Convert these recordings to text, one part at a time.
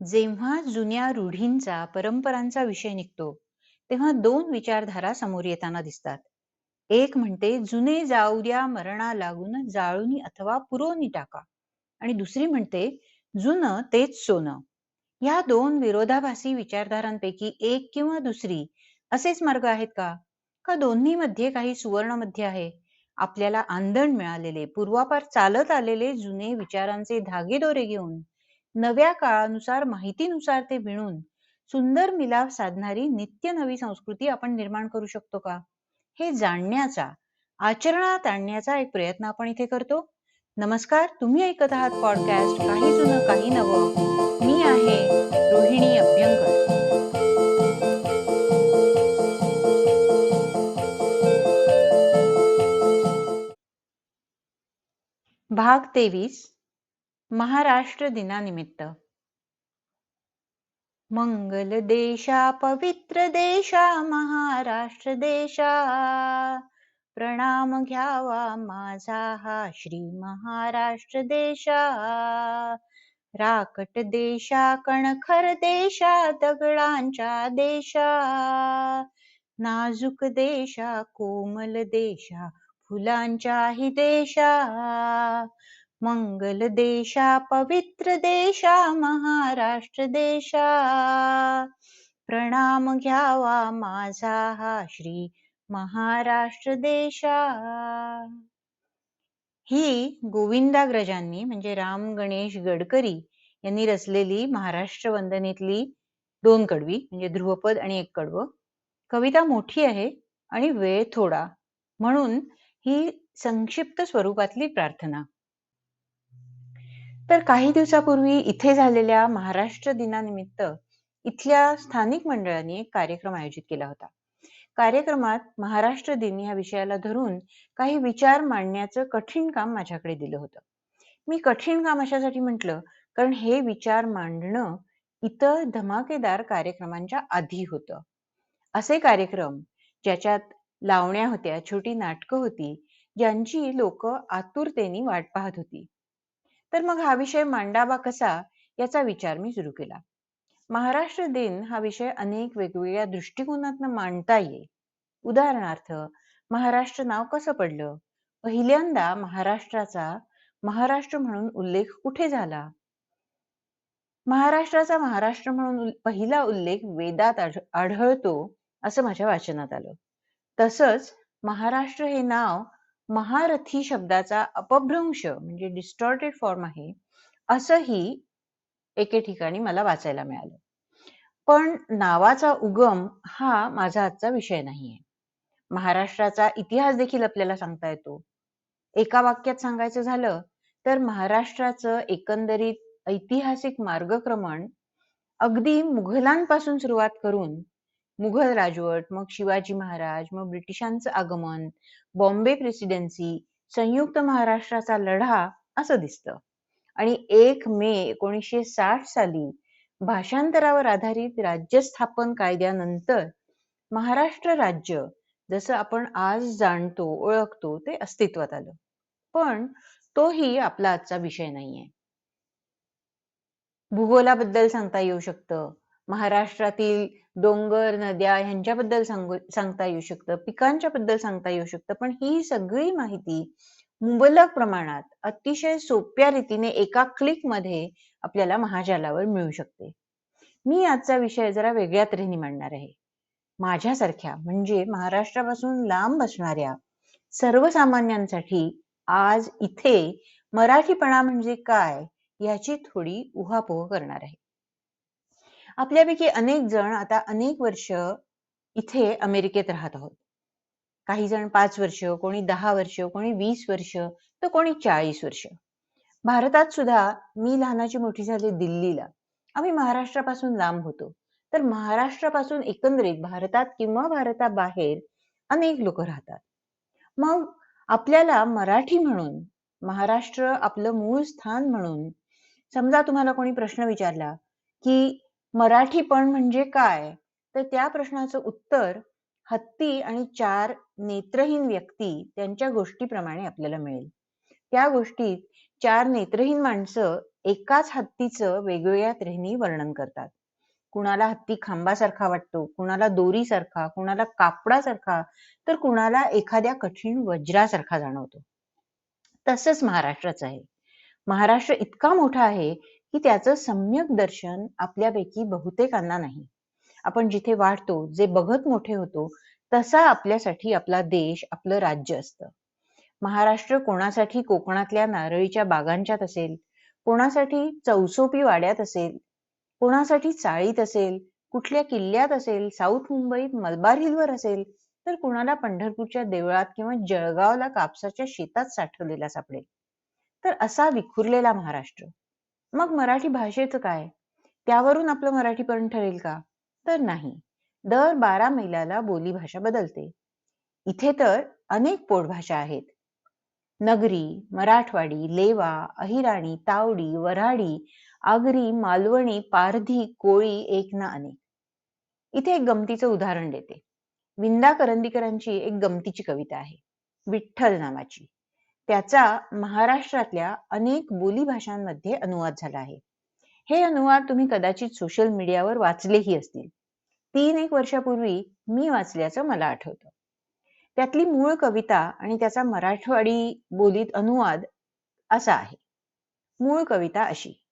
जेव्हा जुन्या रूढींचा, परंपरांचा विषय निघतो, तेव्हा दोन विचारधारा समोर येताना दिसतात. एक म्हणते, "जुने जाऊ द्या मरणा लागून, जाळूनी अथवा पुरोनी टाका" आणि दुसरी म्हणते, "जुनं तेच सोनं." या दोन विरोधाभासी विचारधारांपैकी एक किंवा दुसरी असेच मार्ग आहेत का? का दोन्हीमध्ये काही सुवर्णमध्य आहे? आपल्याला आंदण मिळालेले, पूर्वापार चालत आलेले जुने विचारांचे धागेदोरे घेऊन नव्या काळानुसार, माहितीनुसार ते विणून सुंदर मिलाफ साधणारी नित्य नवी संस्कृती आपण निर्माण करू शकतो का? हे जाणण्याचा, आचरणात आणण्याचा एक प्रयत्न आपण इथे करतो. नमस्कार, तुम्ही ऐकत आहात पॉडकास्ट काही जुनं काही नवं. मी आहे रोहिणी अभ्यंकर. भाग तेवीस महाराष्ट्र दिनानिमित्त. मंगल देशा पवित्र देशा महाराष्ट्र देशा. प्रणाम घ्यावा माझा हा श्री महाराष्ट्र देशा. राकट देशा कणखर देशा दगडांच्या देशा. नाजूक देशा कोमल देशा फुलांच्याही देशा. मंगल देशा पवित्र देशा महाराष्ट्र देशा. प्रणाम घ्यावा माझा हा श्री महाराष्ट्र देशा. ही गोविंदाग्रजांनी म्हणजे राम गणेश गडकरी यांनी रचलेली महाराष्ट्र वंदनेतली दोन कडवी म्हणजे ध्रुवपद आणि एक कडवं. कविता मोठी आहे आणि वेळ थोडा म्हणून ही संक्षिप्त स्वरूपातली प्रार्थना. तर काही दिवसापूर्वी इथे झालेल्या महाराष्ट्र दिनानिमित्त इथल्या स्थानिक मंडळांनी एक कार्यक्रम आयोजित केला होता. कार्यक्रमात महाराष्ट्र दिन या विषयाला धरून काही विचार मांडण्याचं कठीण काम माझ्याकडे दिलं होतं. मी कठीण काम अशासाठी म्हटलं कारण हे विचार मांडणं इतर धमाकेदार कार्यक्रमांच्या आधी होतं. असे कार्यक्रम ज्याच्यात लावण्या होत्या छोटी नाटकं होती ज्यांची लोक आतुरतेने वाट पाहत होती. तर मग हा विषय मांडावा कसा याचा विचार मी सुरू केला. महाराष्ट्र दिन हा विषय अनेक वेगवेगळ्या दृष्टिकोनातून मांडता येईल. उदाहरणार्थ महाराष्ट्र नाव कसं पडलं? पहिल्यांदा महाराष्ट्राचा महाराष्ट्र म्हणून उल्लेख कुठे झाला? महाराष्ट्राचा महाराष्ट्र म्हणून पहिला उल्लेख वेदात आढळतो असं माझ्या वाचनात आलं. तसंच महाराष्ट्र हे नाव महारथी शब्दाचा अपभ्रंश म्हणजे डिस्टॉर्टेड फॉर्म आहे असंही एके ठिकाणी मला वाचायला मिळालं. पण नावाचा उगम हा माझा आजचा विषय नाहीये. महाराष्ट्राचा इतिहास देखील आपल्याला सांगता येतो. एका वाक्यात सांगायचं झालं तर महाराष्ट्राचं एकंदरीत ऐतिहासिक मार्गक्रमण अगदी मुघलांपासून सुरुवात करून मुघल राजवट मग शिवाजी महाराज मग ब्रिटिशांचं आगमन बॉम्बे प्रेसिडेन्सी संयुक्त महाराष्ट्राचा लढा असं दिसतं. आणि एक मे एकोणीसशे साठ साली भाषांतरावर आधारित राज्य स्थापन कायद्यानंतर महाराष्ट्र राज्य जसं आपण आज जाणतो ओळखतो ते अस्तित्वात आलं. पण तोही आपला आजचा विषय नाहीये. भूगोलाबद्दल सांगता येऊ शकतं. महाराष्ट्रातील डोंगर नद्या ह्यांच्याबद्दल सांगता येऊ शकतं पिकांच्या बद्दल सांगता येऊ शकतं. पण ही सगळी माहिती मुबलक प्रमाणात अतिशय सोप्या रीतीने एका क्लिकमध्ये आपल्याला महाजालावर मिळू शकते. मी आजचा विषय जरा वेगळ्या तऱ्हेने मांडणार आहे. माझ्यासारख्या म्हणजे महाराष्ट्रापासून लांब असणाऱ्या सर्वसामान्यांसाठी आज इथे मराठीपणा म्हणजे काय याची थोडी उहापोह करणार आहे. आपल्यापैकी अनेक जण आता अनेक वर्ष इथे अमेरिकेत राहत आहोत. काही जण पाच वर्ष कोणी दहा वर्ष कोणी वीस वर्ष तर कोणी चाळीस वर्ष. भारतात सुद्धा मी लहानाची मोठी झाली दिल्लीला. आम्ही महाराष्ट्रापासून लांब होतो. तर महाराष्ट्रापासून एकंदरीत भारतात किंवा भारताबाहेर अनेक लोक राहतात. मग आपल्याला मराठी म्हणून महाराष्ट्र आपलं मूळ स्थान म्हणून समजा तुम्हाला कोणी प्रश्न विचारला की मराठीपण म्हणजे काय? तर त्या प्रश्नाचं उत्तर हत्ती आणि चार नेत्रहीन व्यक्ती त्यांच्या गोष्टीप्रमाणे आपल्याला मिळेल. त्या गोष्टीत चार नेत्रहीन माणसं एकाच हत्तीचं वेगवेगळ्या तऱ्हेने वर्णन करतात. कुणाला हत्ती खांबासारखा वाटतो कुणाला दोरीसारखा कुणाला कापडासारखा तर कुणाला एखाद्या कठीण वज्रासारखा जाणवतो. तसंच महाराष्ट्राचं आहे. महाराष्ट्र इतका मोठा आहे की त्याचं सम्यक दर्शन आपल्यापैकी बहुतेकांना नाही. आपण जिथे वाढतो जे बघत मोठे होतो तसा आपल्यासाठी आपला देश आपलं राज्य असतं. महाराष्ट्र कोणासाठी कोकणातल्या नारळीच्या बागांच्यात असेल कोणासाठी चौसोपी वाड्यात असेल कोणासाठी चाळीत असेल कुठल्या किल्ल्यात असेल साऊथ मुंबईत मलबार हिलवर असेल तर कुणाला पंढरपूरच्या देवळात किंवा जळगावला कापसाच्या शेतात साठवलेला सापडेल. तर असा विखुरलेला महाराष्ट्र. मग मराठी भाषेचं काय? त्यावरून आपलं मराठीपण ठरेल का? तर नाही. दर बारा मैलाला बोली भाषा बदलते. इथे तर अनेक पोटभाषा आहेत. नगरी मराठवाडी लेवा अहिराणी तावडी वऱ्हाडी आगरी मालवणी पारधी कोळी एक ना अनेक. इथे एक गमतीचं उदाहरण देते. विंदा करंदीकरांची एक गमतीची कविता आहे. विठ्ठल नावाची त्याचा महाराष्ट्रातल्या अनेक बोली भाषांमध्ये अनुवाद झाला आहे. हे अनुवाद तुम्ही कदाचित सोशल मीडियावर वाचलेही असतील. तीन एक वर्षापूर्वी मी वाचल्याचं मला आठवतं. त्यातली मूळ कविता आणि त्याचा मराठवाडी बोलीत अनुवाद असा आहे. मूळ कविता अशी.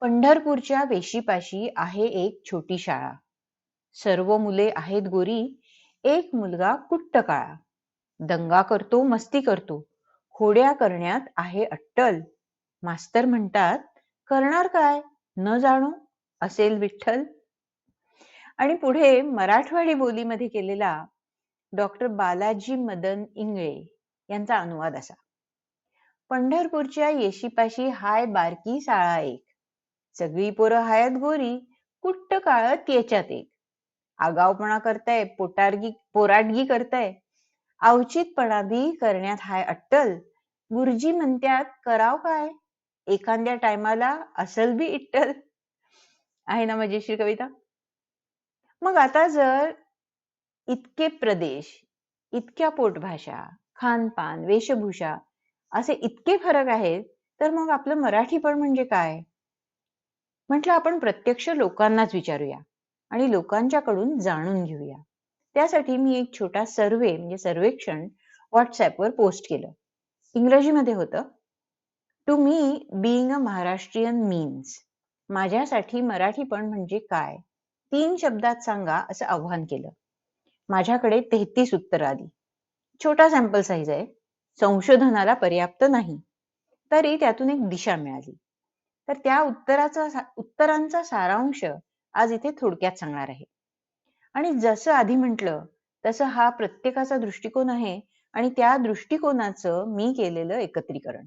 पंढरपूरच्या वेशीपाशी आहे एक छोटी शाळा. सर्व मुले आहेत गोरी एक मुलगा कुट्ट काळा. दंगा करतो मस्ती करतो. होड्या करण्यात आहे अट्टल. मास्तर म्हणतात करणार काय? न जाणू. असेल विठ्ठल. आणि पुढे मराठवाडी बोलीमध्ये केलेला डॉक्टर बालाजी मदन इंगळे यांचा अनुवाद असा. पंढरपूरच्या येशीपाशी हाय बारकी साळा एक. सगळी पोरं हायत गोरी कुट्ट काळत याच्यात एक. आगावपणा करताय पोटारगी पोराटगी करताय. अवचितपणा बी करण्यात हाय अट्टल. गुरुजी म्हणत्यात कराव काय? एखाद्या टायमाला असल बी इट्टल. आहे ना मजेशीर कविता? मग आता जर इतके प्रदेश इतक्या पोटभाषा खानपान वेशभूषा असे इतके फरक आहेत तर मग आपलं मराठी पण म्हणजे काय? म्हटलं आपण प्रत्यक्ष लोकांनाच विचारूया आणि लोकांच्याकडून जाणून घेऊया. त्यासाठी मी एक छोटा सर्वे म्हणजे सर्वेक्षण व्हॉट्सॲपवर पोस्ट केलं. इंग्रजीमध्ये होतं to me being a Maharashtrian means माझ्यासाठी मराठीपण म्हणजे काय? तीन शब्दात सांगा असं आव्हान केलं. माझ्याकडे तेहतीस उत्तर आली. छोटा सॅम्पल साईज आहे. संशोधनाला पर्याप्त नाही. तरी त्यातून एक दिशा मिळाली. तर त्या उत्तराचा उत्तरांचा सारांश आज इथे थोडक्यात सांगणार आहे. आणि जसं आधी म्हटलं तसं हा प्रत्येकाचा दृष्टिकोन आहे आणि त्या दृष्टिकोनाचं मी केलेलं एकत्रीकरण.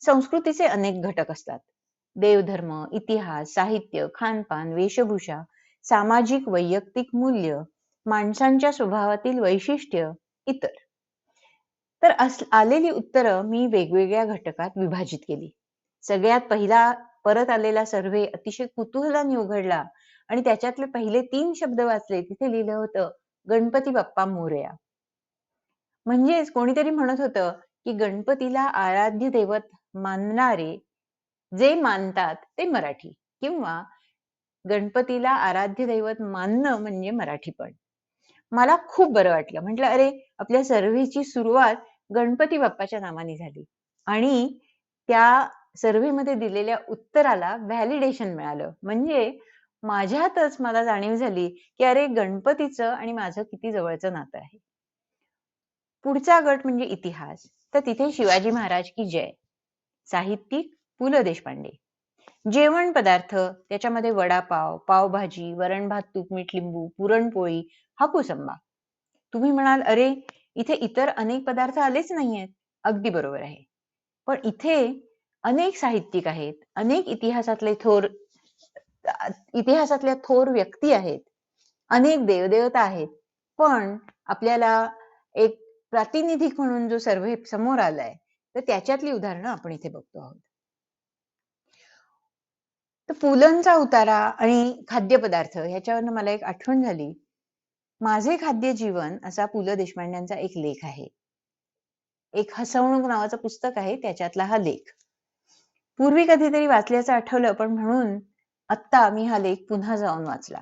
संस्कृतीचे अनेक घटक असतात. देवधर्म इतिहास साहित्य खानपान वेशभूषा सामाजिक वैयक्तिक मूल्य माणसांच्या स्वभावातील वैशिष्ट्य इतर. तर आलेली उत्तरं मी वेगवेगळ्या घटकात विभाजित केली. सगळ्यात पहिला परत आलेला सर्वे अतिशय कुतूहलाने उघडला आणि त्याच्यातले पहिले तीन शब्द वाचले तिथे लिहिलं होतं गणपती बाप्पा मोरया. म्हणजेच कोणीतरी म्हणत होतं की गणपतीला आराध्य दैवत मानणारे जे मानतात ते मराठी किंवा गणपतीला आराध्य दैवत मानणं म्हणजे मराठीपण मला खूप बरं वाटलं. म्हटलं अरे आपल्या सर्व्हेची सुरुवात गणपती बाप्पाच्या नावाने झाली आणि त्या सर्व्हेमध्ये दिलेल्या उत्तराला व्हॅलिडेशन मिळालं. म्हणजे माझ्यातच मला जाणीव झाली की अरे गणपतीचं आणि माझं किती जवळचं नातं आहे. पुढचा गट म्हणजे इतिहास. तर तिथे शिवाजी महाराज की जय. साहित्यिक पु ल देशपांडे. जेवण पदार्थ त्याच्यामध्ये वडापाव पावभाजी वरण भात तूप मीठ लिंबू पुरणपोळी हापूसंबा तुम्ही म्हणाल अरे इथे इतर अनेक पदार्थ आलेच नाहीयेत. अगदी बरोबर आहे. पण इथे अनेक साहित्यिक आहेत अनेक इतिहासातले थोर इतिहासातल्या थोर व्यक्ती आहेत. अनेक देवदेवता आहेत. पण आपल्याला एक प्रातिनिधिक म्हणून जो सर्वे समोर आलाय तर त्याच्यातली उदाहरणं आपण इथे बघतो आहोत. तर पुलंचा उतारा आणि खाद्यपदार्थ ह्याच्यावरनं मला एक आठवण झाली. माझे खाद्य जीवन असा पु ल देशपांड्यांचा एक लेख आहे. एक हसवणूक नावाचं पुस्तक आहे त्याच्यातला हा लेख. पूर्वी कधीतरी वाचल्याचं आठवलं पण म्हणून आत्ता मी हा लेख पुन्हा जाऊन वाचला.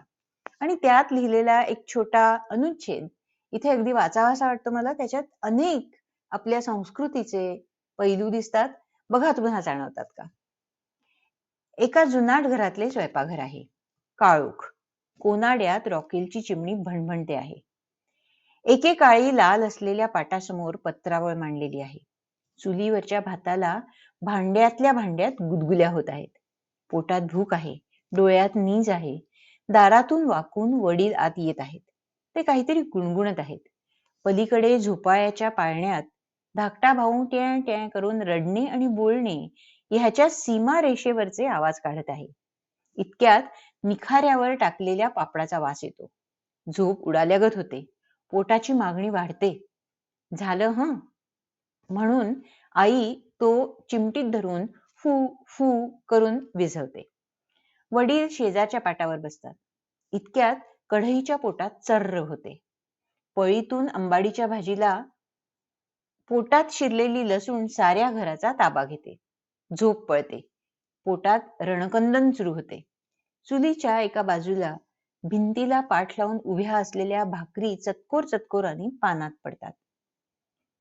आणि त्यात लिहिलेला एक छोटा अनुच्छेद इथे अगदी वाचावासा वाटतो मला त्याच्यात अनेक आपल्या संस्कृतीचे पैलू दिसतात. बघा तुम्हाला जाणवतात का? एका जुनाट घरातले स्वयंपाकघर आहे. काळोख. कोनाड्यात रॉकेलची चिमणी भणभणते आहे. एकेकाळी लाल असलेल्या पाटासमोर पत्रावळ मांडलेली आहे. चुलीवरच्या भाताला भांड्यातल्या भांड्यात गुदगुल्या होत आहेत. पोटात भूक आहे. डोळ्यात नीज आहे. दारातून वाकून वडील आत येत आहेत. ते काहीतरी गुणगुणत आहेत. पलीकडे झोपाळ्याच्या पाळण्यात धाकटा भाऊ ट्या ट्या करून रडणे आणि बोलणे ह्याच्या सीमा रेषेवरचे आवाज काढत आहे. इतक्यात निखाऱ्यावर टाकलेल्या पापडाचा वास येतो. झोप उडाल्यागत होते. पोटाची मागणी वाढते. झालं हं? म्हणून आई तो चिमटीत धरून फू फू करून विझवते. वडील शेजारच्या पाटावर बसतात. इतक्यात कढईच्या पोटात चर्र होते. पळीतून अंबाडीच्या भाजीला पोटात शिरलेली लसूण साऱ्या घराचा ताबा घेते. झोप पळते. पोटात रणकंदन सुरू होते. चुलीच्या एका बाजूला भिंतीला पाठ लावून उभ्या असलेल्या भाकरी चतकोर चतकोरांनी पानात पडतात.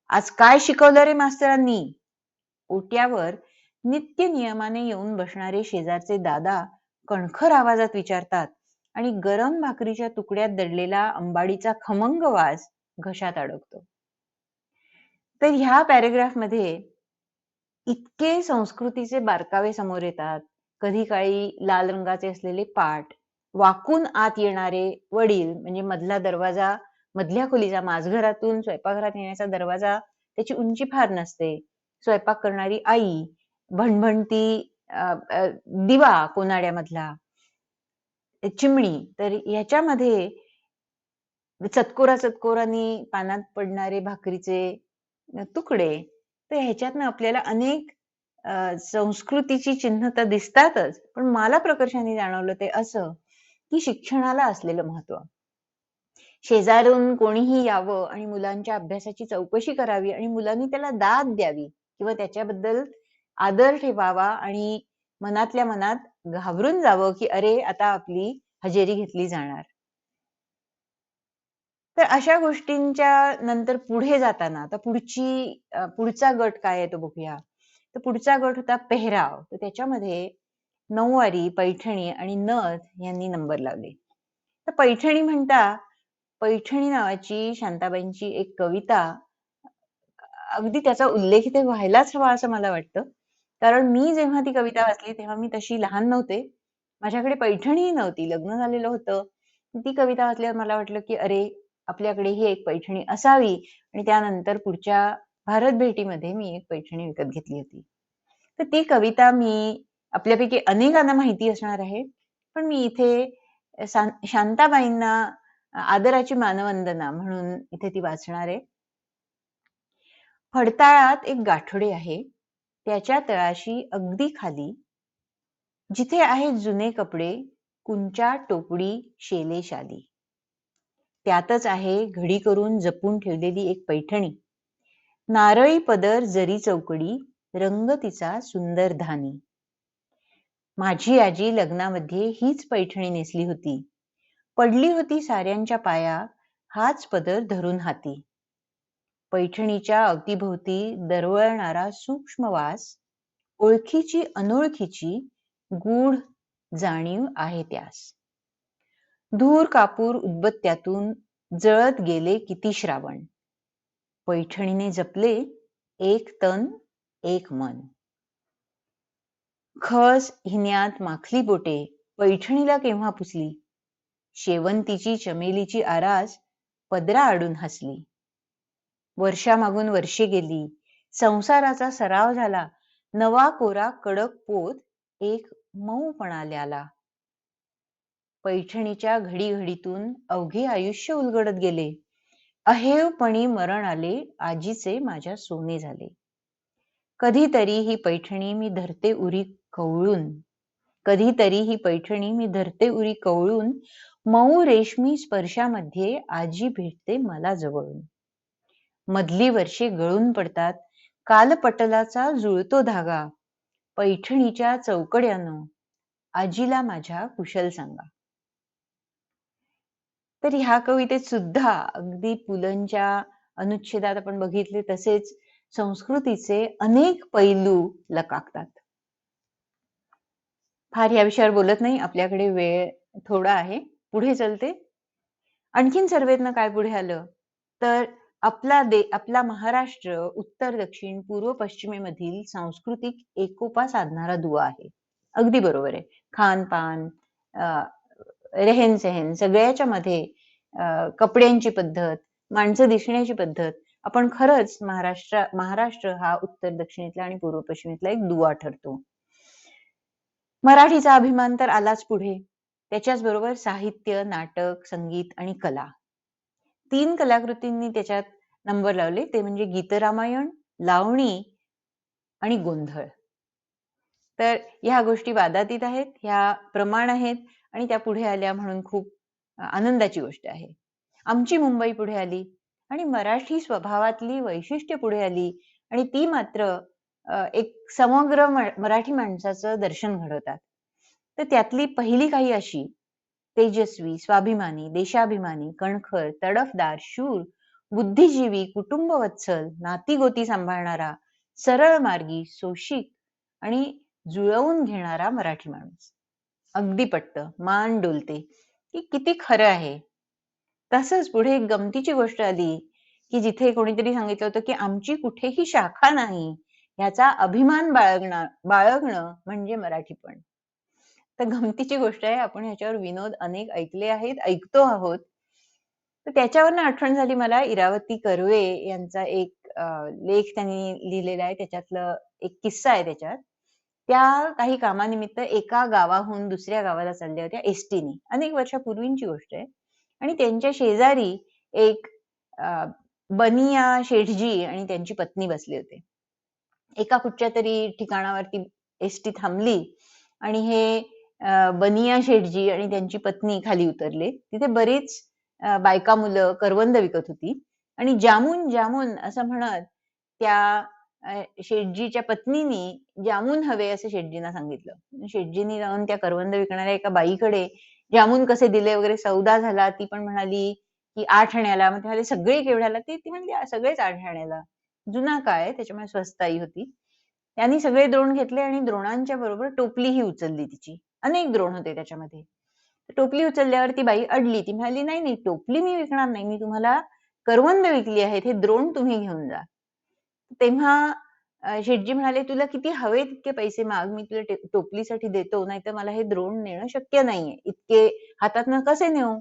आज काय शिकवलं रे मास्तरांनी? ओट्यावर नित्य नियमाने येऊन बसणारे शेजारचे दादा कणखर आवाजात विचारतात आणि गरम भाकरीच्या तुकड्यात दडलेला अंबाडीचा खमंग वास घशात अडकतो. तर ह्या पॅरेग्राफमध्ये इतके संस्कृतीचे बारकावे समोर येतात. कधी काळी लाल रंगाचे असलेले पाठ वाकून आत येणारे वडील म्हणजे मधला दरवाजा मधल्या खोलीचा माझघरातून स्वयंपाकघरात येण्याचा दरवाजा त्याची उंची फार नसते. स्वयंपाक करणारी आई भणभणती दिवा कोनाड्यामधला चिमणी तर याच्यामध्ये चतकोरा चतकोरानी पानात पडणारे भाकरीचे तुकडे तर ह्याच्यातनं आपल्याला अनेक संस्कृतीची चिन्ह तर दिसतातच पण मला प्रकर्षाने जाणवलं ते असं की शिक्षणाला असलेलं महत्त्व. शेजारून कोणीही यावं आणि मुलांच्या अभ्यासाची चौकशी करावी आणि मुलांनी त्याला दाद द्यावी किंवा त्याच्याबद्दल आदर ठेवावा आणि मनातल्या मनात घाबरून जावं की अरे आता आपली हजेरी घेतली जाणार. तर अशा गोष्टींच्या नंतर पुढे जाताना आता पुढची पुढचा गट काय आहे तो बघूया. तर पुढचा गट होता पेहराव. तर त्याच्यामध्ये नऊवारी पैठणी आणि नथ यांनी नंबर लावले. तर पैठणी म्हणता पैठणी नावाची शांताबाईंची एक कविता अगदी त्याचा उल्लेख इथे व्हायलाच हवा असं मला वाटतं. कारण मी जेव्हा ती कविता वाचली तेव्हा मी तशी लहान नव्हते. माझ्याकडे पैठणीही नव्हती. लग्न झालेलं होतं. ती कविता वाचल्यावर मला वाटलं की अरे आपल्याकडे ही एक पैठणी असावी. आणि त्यानंतर पुढच्या भारत भेटीमध्ये मी एक पैठणी विकत घेतली होती. तर ती कविता मी आपल्यापैकी अनेकांना माहिती असणार आहे. पण मी इथे शांताबाईंना आदराची मानवंदना म्हणून इथे ती वाचणार आहे. फडताळात एक गाठोडे आहे. त्याच्या तळाशी अगदी खाली. जिथे आहेत जुने कपडे कुंचा टोपडी शेले शाली त्यातच आहे घडी करून जपून ठेवलेली एक पैठणी. नारळी पदर जरी चौकडी रंग तिचा सुंदर धानी. माझी आजी लग्नामध्ये हीच पैठणी नेसली होती. पडली होती साऱ्यांच्या पाया हाच पदर धरून हाती. पैठणीच्या अवतीभोवती दरवळणारा सूक्ष्म वास ओळखीची अनोळखीची गूढ जाणीव आहे त्यास. धूर कापूर उदबत्त्यातून जळत गेले किती श्रावण. पैठणीने जपले एक तन एक मन. खस हिन्यात माखली बोटे पैठणीला केव्हा पुसली? शेवंतीची चमेलीची आरास पदरा आडून हसली. वर्षामागून वर्षे गेली. संसाराचा सराव झाला. नवा कोरा कडक पोत एक मऊपणाल्याला पैठणीच्या घडीघडीतून अवघे आयुष्य उलगडत गेले. अहेवपणी मरण आले आजीचे माझ्या सोने झाले. कधीतरी ही पैठणी मी धरते उरी कवळून. कधीतरी ही पैठणी मी धरते उरी कवळून. मऊ रेशमी स्पर्शामध्ये आजी भेटते मला जवळून. मधली वर्षे गळून पडतात. कालपटलाचा जुळतो धागा. पैठणीच्या चौकड्यानं. आजीला माझ्या कुशल सांगा. तर ह्या कवितेत सुद्धा अगदी पुलंच्या अनुच्छेदात आपण बघितले तसेच संस्कृतीचे अनेक पैलू लकाकतात. फार या विषयावर बोलत नाही आपल्याकडे वेळ थोडा आहे. पुढे चलते. आणखीन सर्वेतनं काय पुढे आलं? तर आपला दे आपला महाराष्ट्र उत्तर दक्षिण पूर्व पश्चिमेमधील सांस्कृतिक एकोपा साधणारा दुवा आहे. अगदी बरोबर आहे. खानपान रेहन सहन सगळ्याच्या मध्ये कपड्यांची पद्धत माणसं दिसण्याची पद्धत आपण खरंच महाराष्ट्र महाराष्ट्र हा उत्तर दक्षिणेतला आणि पूर्व पश्चिमेतला एक दुवा ठरतो. मराठीचा अभिमान तर आलाच पुढे. त्याच्याच बरोबर साहित्य नाटक संगीत आणि कला. तीन कलाकृतींनी त्याच्यात नंबर लावले. ते म्हणजे गीतरामायण लावणी आणि गोंधळ. तर ह्या गोष्टी वादातीत आहेत ह्या प्रमाण आहेत आणि त्या पुढे आल्या म्हणून खूप आनंदाची गोष्ट आहे. आमची मुंबई पुढे आली आणि मराठी स्वभावातली वैशिष्ट्य पुढे आली आणि ती मात्र एक समग्र मराठी माणसाचं दर्शन घडवतात. तर त्यातली पहिली काही अशी तेजस्वी स्वाभिमानी देशाभिमानी कणखर तडफदार शूर बुद्धिजीवी कुटुंबवत्सल नातीगोती सांभाळणारा सरळ मार्गी सोशिक आणि जुळवून घेणारा मराठी माणूस. अगदी पटत मान डोलते की किती खरं आहे. तसंच पुढे एक गमतीची गोष्ट आली की जिथे कोणीतरी सांगितलं होतं की आमची कुठेही शाखा नाही याचा अभिमान बाळगणार बाळगणं म्हणजे मराठीपण तर गमतीची गोष्ट आहे आपण ह्याच्यावर विनोद अनेक ऐकले आहेत ऐकतो आहोत. तर त्याच्यावरनं आठवण झाली मला इरावती कर्वे यांचा एक लेख त्यांनी लिहिलेला आहे त्याच्यातलं एक किस्सा आहे त्याच्यात. त्या काही कामानिमित्त एका गावाहून दुसऱ्या गावाला चालल्या होत्या एसटीने. अनेक वर्षापूर्वींची गोष्ट आहे. आणि त्यांच्या शेजारी एक बनिया शेठजी आणि त्यांची पत्नी बसले होते. एका कुठच्या तरी ठिकाणावरती एसटी थांबली आणि हे बनिया शेठजी आणि त्यांची पत्नी खाली उतरले. तिथे बरीच बायका मुलं करवंद विकत होती. आणि जामून जामून असं म्हणत त्या शेठजीच्या पत्नीनी जामून हवे असं शेठजींना सांगितलं. शेठजींनी जाऊन त्या करवंद विकणाऱ्या एका बाईकडे जामून कसे दिले वगैरे सौदा झाला. ती पण म्हणाली की आठ आण्याला. मग ते सगळे केवढ्याला ती ती म्हणली सगळेच आठ आण्याला. जुना काय त्याच्यामुळे स्वस्ताई होती. त्यांनी सगळे द्रोण घेतले आणि द्रोणांच्या बरोबर टोपलीही उचलली तिची. अनेक द्रोण होते त्याच्यामध्ये. टोपली उचलल्यावर ती बाई अडली. ती म्हणाली नाही नाही टोपली मी विकणार नाही. मी तुम्हाला करवंद विकली आहेत. हे द्रोण तुम्ही घेऊन जा. तेव्हा शेटजी म्हणाले तुला किती हवे तितके पैसे माग. मी तुला टोपलीसाठी देतो. नाही तर मला हे द्रोण नेणं शक्य नाहीये. इतके हातातनं कसे नेऊ?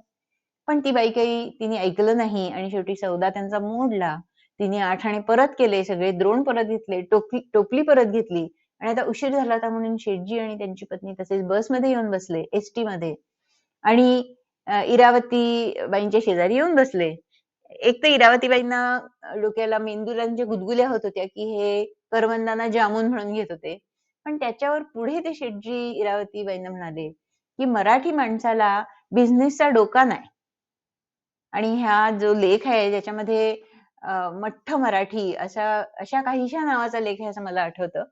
पण ती बाई काही तिने ऐकलं नाही आणि शेवटी सौदा त्यांचा मोडला. तिने आठाणे परत केले. सगळे द्रोण परत घेतले. टोपली टोपली परत घेतली. आणि आता उशीर झाला होता म्हणून शेटजी आणि त्यांची पत्नी तसेच बसमध्ये येऊन बसले एसटी मध्ये आणि इरावती बाईंच्या शेजारी येऊन बसले. एक तर इरावतीबाईंना डोक्याला मेंदुरांच्या गुदगुल्या होत होत्या की हे करवंदांना जामून म्हणून घेत होते. पण त्याच्यावर पुढे ते शेटजी इरावतीबाईंना म्हणाले की मराठी माणसाला बिझनेसचा डोका नाही. आणि ह्या जो लेख आहे ज्याच्यामध्ये मठ्ठ मराठी अशा अशा काहीशा नावाचा लेख आहे असं मला आठवतं.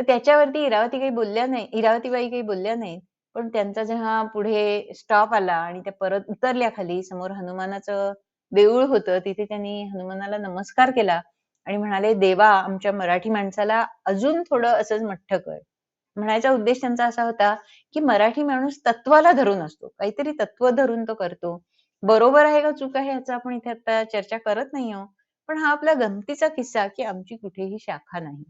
तर त्याच्यावरती इरावती काही बोलल्या नाही इरावतीबाई काही बोलल्या नाहीत. पण त्यांचा जेव्हा पुढे स्टॉप आला आणि त्या परत उतरल्या खाली समोर हनुमानाचं देऊळ होतं तिथे त्यांनी हनुमानाला नमस्कार केला आणि म्हणाले देवा आमच्या मराठी माणसाला अजून थोडं असंच मठ्ठ कर. म्हणायचा उद्देश त्यांचा असा होता की मराठी माणूस तत्वाला धरून असतो काहीतरी तत्व धरून तो करतो. बरोबर आहे का चूक आहे याचा आपण इथे आता चर्चा करत नाही आहोत पण हा आपला गमतीचा किस्सा की आमची कुठेही शाखा नाही.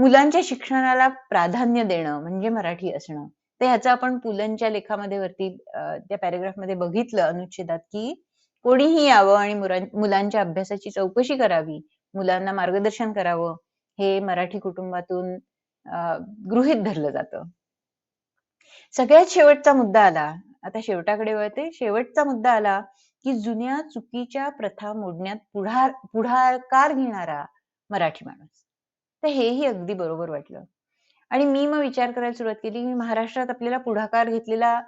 मुलांच्या शिक्षणाला प्राधान्य देणं म्हणजे मराठी असणं. तर ह्याचं आपण पुलंच्या लेखामध्ये वरती त्या पॅरेग्राफमध्ये बघितलं अनुच्छेदात की कोणीही यावं आणि मुलांच्या अभ्यासाची चौकशी करावी. मुलांना मार्गदर्शन करावं. हे मराठी कुटुंबातून गृहित धरलं जातं. सगळ्यात शेवटचा मुद्दा आला. आता शेवटाकडे वळते. शेवटचा मुद्दा आला की जुन्या चुकीच्या प्रथा मोडण्यात पुढार पुढाकार घेणारा मराठी माणूस. तर हेही अगदी बरोबर वाटलं. आणि मी मग विचार करायला सुरुवात केली की महाराष्ट्रात आपल्याला पुढाकार घेतलेला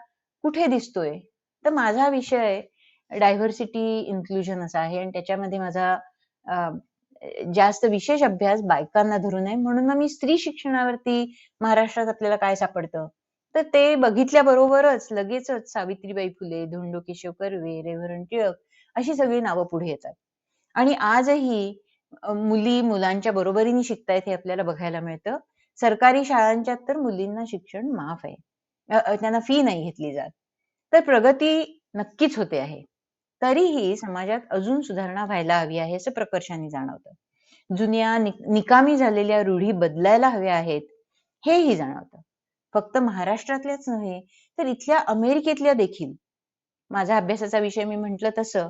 कुठे दिसतोय? तर माझा विषय डायव्हर्सिटी इन्क्लुजन असा आहे. आणि त्याच्यामध्ये माझा जास्त विशेष अभ्यास बायकांना धरून आहे. म्हणून मग मी स्त्री शिक्षणावरती महाराष्ट्रात आपल्याला काय सापडतं? तर ते बघितल्याबरोबरच लगेचच सावित्रीबाई फुले धोंडो केशव कर्वे रेव्हरन टिळक अशी सगळी नावं पुढे येतात. आणि आजही मुली मुलांच्या बरोबरीने शिकतायत हे आपल्याला बघायला मिळतं. सरकारी शाळांच्यात तर मुलींना शिक्षण माफ आहे. त्यांना फी नाही घेतली जात. तर प्रगती नक्कीच होते आहे. तरीही समाजात अजून सुधारणा व्हायला हवी आहे असं प्रकर्षाने जाणवतं. जुन्या निकामी झालेल्या रूढी बदलायला हव्या आहेत हेही जाणवतं. फक्त महाराष्ट्रातल्याच नव्हे तर इथल्या अमेरिकेतल्या देखील. माझा अभ्यासाचा विषय मी म्हंटल तसं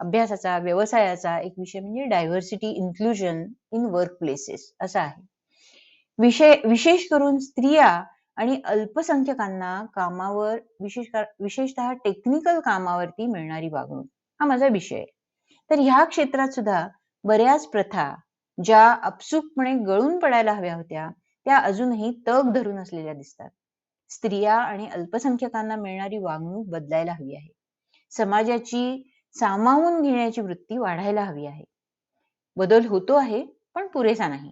अभ्यासाचा व्यवसायाचा एक विषय म्हणजे diversity inclusion in workplaces असा आहे. विषय विशेष करून स्त्रिया आणि अल्पसंख्यकांना कामावर विशेष विशेषतः टेक्निकल कामावरती मिळणारी वागणूक. हा माझा विषय आहे. तर ह्या क्षेत्रात सुद्धा बऱ्याच प्रथा ज्या अपसुकपणे गळून पडायला हव्या होत्या त्या अजूनही तग धरून असलेल्या दिसतात. स्त्रिया आणि अल्पसंख्यकांना मिळणारी वागणूक बदलायला हवी आहे. समाजाची सामावून घेण्याची वृत्ती वाढायला हवी आहे. बदल होतो आहे पण पुरेसा नाही.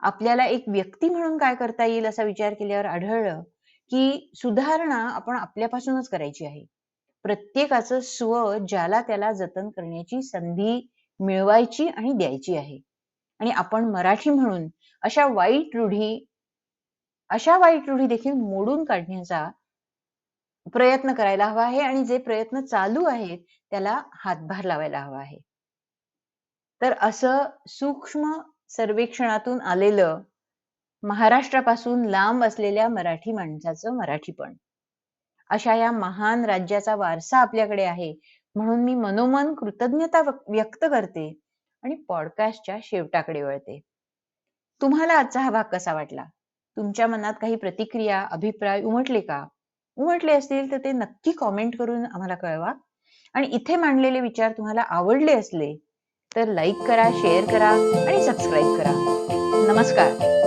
आपल्याला एक व्यक्ती म्हणून काय करता येईल असा विचार केल्यावर आढळलं की सुधारणा आपण आपल्यापासूनच करायची आहे. प्रत्येकाचं स्व ज्याला त्याला जतन करण्याची संधी मिळवायची आणि द्यायची आहे. आणि आपण मराठी म्हणून अशा वाईट रूढी अशा वाईट रूढी देखील मोडून काढण्याचा प्रयत्न करायला हवा आहे आणि जे प्रयत्न चालू आहेत त्याला हातभार लावायला हवा आहे. तर असं सूक्ष्म सर्वेक्षणातून आलेलं महाराष्ट्रापासून लांब असलेल्या मराठी माणसाचं मराठीपण. अशा या महान राज्याचा वारसा आपल्याकडे आहे म्हणून मी मनोमन कृतज्ञता व्यक्त करते आणि पॉडकास्टच्या शेवटाकडे वळते. तुम्हाला आजचा हा भाग कसा वाटला? तुमच्या मनात काही प्रतिक्रिया अभिप्राय उमटले का? उमटले असतील तर ते नक्की कॉमेंट करून आम्हाला कळवा. आणि इथे मांडलेले विचार तुम्हाला आवडले असले तर लाईक करा शेअर करा आणि सबस्क्राईब करा. नमस्कार.